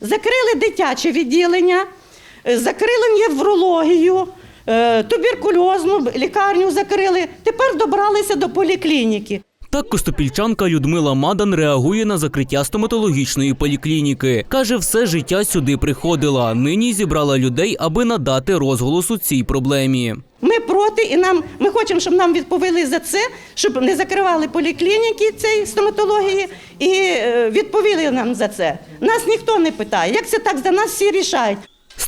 Закрили дитяче відділення, е, закрили неврологію, е, туберкульозну лікарню закрили. Тепер добралися до поліклініки. Так костопільчанка Людмила Мадан реагує на закриття стоматологічної поліклініки. Каже, все життя сюди приходила. Нині зібрала людей, аби надати розголосу цій проблемі. Ми проти, і нам ми хочемо, щоб нам відповіли за це, щоб не закривали поліклініки цієї стоматології, і е, відповіли нам за це. Нас ніхто не питає. Як це так за нас всі рішають?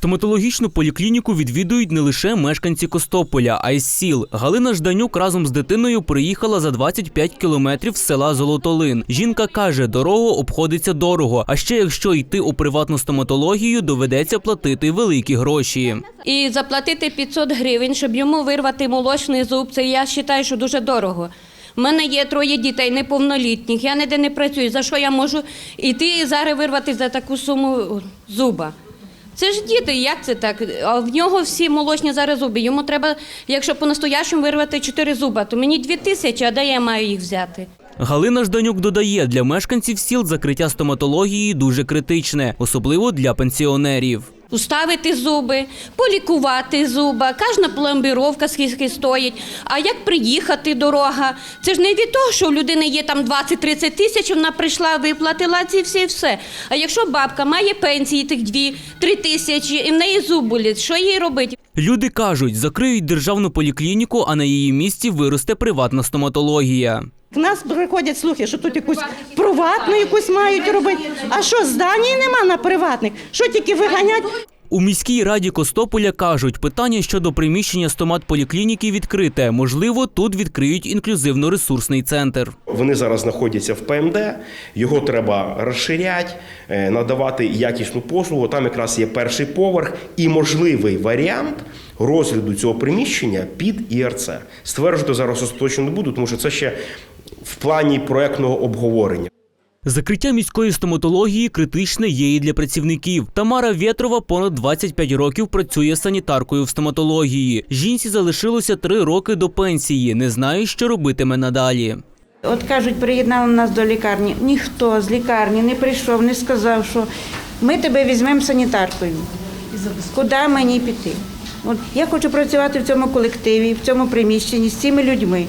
Стоматологічну поліклініку відвідують не лише мешканці Костополя, а й з сіл. Галина Жданюк разом з дитиною приїхала за 25 кілометрів з села Золотолин. Жінка каже, дорогу обходиться дорого. А ще якщо йти у приватну стоматологію, доведеться платити великі гроші. І заплатити 500 гривень, щоб йому вирвати молочний зуб, це я вважаю, що дуже дорого. У мене є троє дітей неповнолітніх, я ніде не працюю. За що я можу йти і зараз вирвати за таку суму зуба? Це ж діти, як це так? А в нього всі молочні зараз зуби. Йому треба, якщо по-настоящому вирвати чотири зуба, то мені дві тисячі, а де я маю їх взяти? Галина Жданюк додає, для мешканців сіл закриття стоматології дуже критичне, особливо для пенсіонерів. Уставити зуби, полікувати зуба, кожна пломбіровка скільки стоїть. А як приїхати дорога? Це ж не від того, що в людини є там 20-30 тисяч, вона прийшла, виплатила ці всі все. А якщо бабка має пенсії тих 2-3 тисячі, і в неї зуб болить, що їй робити? Люди кажуть, закриють державну поліклініку, а на її місці виросте приватна стоматологія. В нас приходять слухи, що тут якусь приватну якусь мають робити. А що, здані нема на приватних? Що тільки виганять? У міській раді Костополя кажуть, питання щодо приміщення стомат-поліклініки відкрите. Можливо, тут відкриють інклюзивно-ресурсний центр. Вони зараз знаходяться в ПМД, його треба розширяти, е, надавати якісну послугу. Там якраз є перший поверх і можливий варіант розгляду цього приміщення під ІРЦ. Стверджувати зараз остаточно не буду, тому що це ще в плані проектного обговорення. Закриття міської стоматології критичне є і для працівників. Тамара Вєтрова понад 25 років працює санітаркою в стоматології. Жінці залишилося три роки до пенсії. Не знає, що робитиме надалі. От кажуть, приєднали нас до лікарні. Ніхто з лікарні не прийшов, не сказав, що ми тебе візьмемо санітаркою. Куди мені піти? От я хочу працювати в цьому колективі, в цьому приміщенні з цими людьми.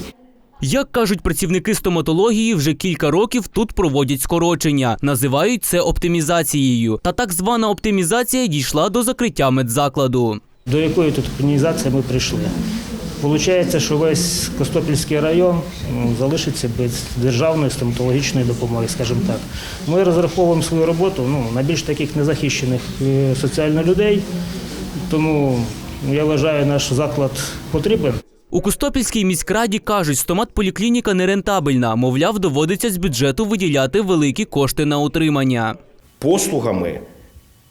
Як кажуть працівники стоматології, вже кілька років тут проводять скорочення. Називають це оптимізацією. Та так звана оптимізація дійшла до закриття медзакладу. До якої тут організації ми прийшли? Получається, що весь Костопільський район ну, залишиться без державної стоматологічної допомоги, скажімо так. Ми розраховуємо свою роботу ну, на більш таких незахищених е, соціально людей, тому я вважаю, наш заклад потрібен. У Костопільській міськраді кажуть, стомат-поліклініка нерентабельна. Мовляв, доводиться з бюджету виділяти великі кошти на утримання. Послугами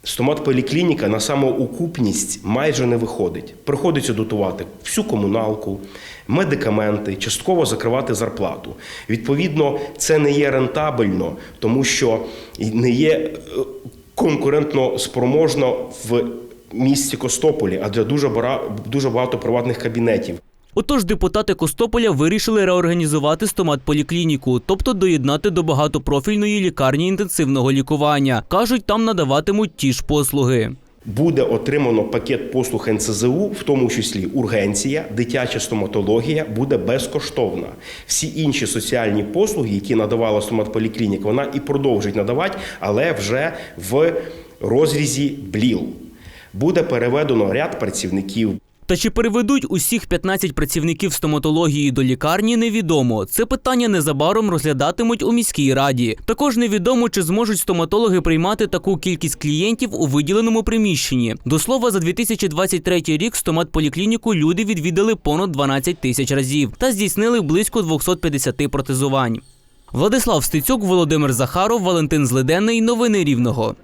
стомат-поліклініка на самоокупність майже не виходить. Приходиться дотувати всю комуналку, медикаменти, частково закривати зарплату. Відповідно, це не є рентабельно, тому що не є е, конкурентно спроможно в місті Костополі, адже дуже дуже багато приватних кабінетів. Отож, депутати Костополя вирішили реорганізувати стомат-поліклініку, тобто доєднати до багатопрофільної лікарні інтенсивного лікування. Кажуть, там надаватимуть ті ж послуги. Буде отримано пакет послуг НЦЗУ, в тому числі ургенція, дитяча стоматологія буде безкоштовна. Всі інші соціальні послуги, які надавала стоматполіклініка, вона і продовжить надавати, але вже в розрізі БЛІЛ. Буде переведено ряд працівників. Та чи переведуть усіх 15 працівників стоматології до лікарні, невідомо. Це питання незабаром розглядатимуть у міській раді. Також невідомо, чи зможуть стоматологи приймати таку кількість клієнтів у виділеному приміщенні. До слова, за 2023 рік стомат-поліклініку люди відвідали понад 12 тисяч разів та здійснили близько 250 протезувань. Владислав Стецюк, Володимир Захаров, Валентин Злиденний. Новини Рівного.